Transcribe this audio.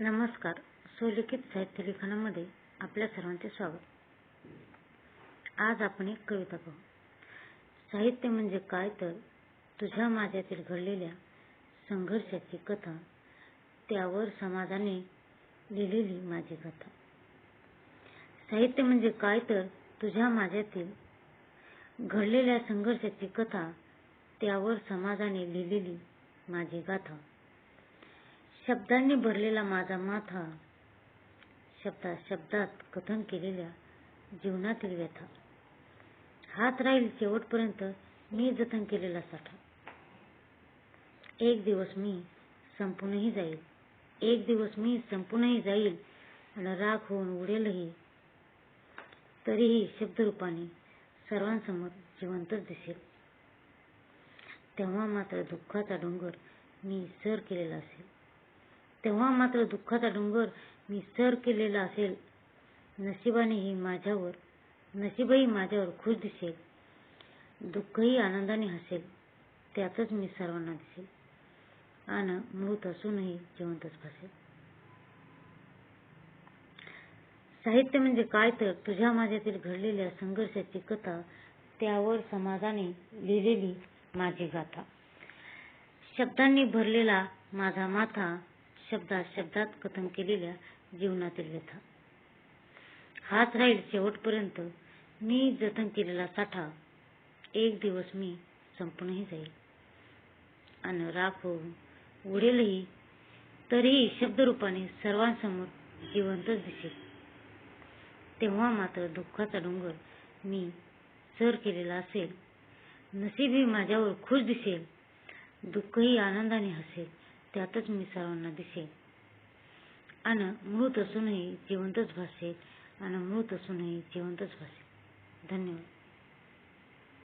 नमस्कार. सुलिखित साहित्य लिखाणामध्ये आपल्या सर्वांचे स्वागत. आज आपण एक कविता पाहू. साहित्य म्हणजे काय तर तुझ्या माझ्यातील घडलेल्या संघर्षाची कथा त्यावर समाजाने लिहिलेली माझी कथा. साहित्य म्हणजे काय तर तुझ्या माझ्यातील घडलेल्या संघर्षाची कथा त्यावर समाजाने लिहिलेली माझी गाथा. शब्दांनी भरलेला माझा माथा शब्दा शब्दात कथन केलेल्या जीवनातील व्यथा. हात राहील शेवटपर्यंत मी जतन केलेला साठा. एक दिवस मी संपूनही जाईल. एक दिवस मी संपूनही जाईल आणि राग होऊन उडेलही. तरीही शब्दरूपाने सर्वांसमोर जिवंतच दिसेल. तेव्हा मात्र दुःखाचा डोंगर मी सर केलेला असेल. तेव्हा मात्र दुःखाचा डोंगर मी सर केलेला असेल. नशिबानेही माझ्यावर नशीबही माझ्यावर खुश दिसेल. दुःखही आनंदाने हसेल. त्यातच मी सर्वांना दिसेल. आणि मृत असूनही जिवंतच भासेल साहित्य म्हणजे काय तर तुझ्या माझ्यातील घडलेल्या संघर्षाची कथा त्यावर समाजाने लिहिलेली माझी गाथा. शब्दांनी भरलेला माझा माथा शब्दात शब्दात कथन केलेल्या जीवनातील व्यथा. हाच राहील शेवटपर्यंत. मी जतन केलेला साठा एक दिवस मी संपूनही जाईल. आणि राख होऊन उडेलही तरीही शब्दरूपाने सर्वांसमोर जिवंतच दिसेल. तेव्हा मात्र दुःखाचा डोंगर मी सर केलेला असेल. नशीबही माझ्यावर खुश दिसेल. दुःखही आनंदाने हसेल. त्यातच मी सर्वांना दिसेल आणि मृत असूनही जिवंतच भासेल आणि मृत असूनही जिवंतच भासेल धन्यवाद.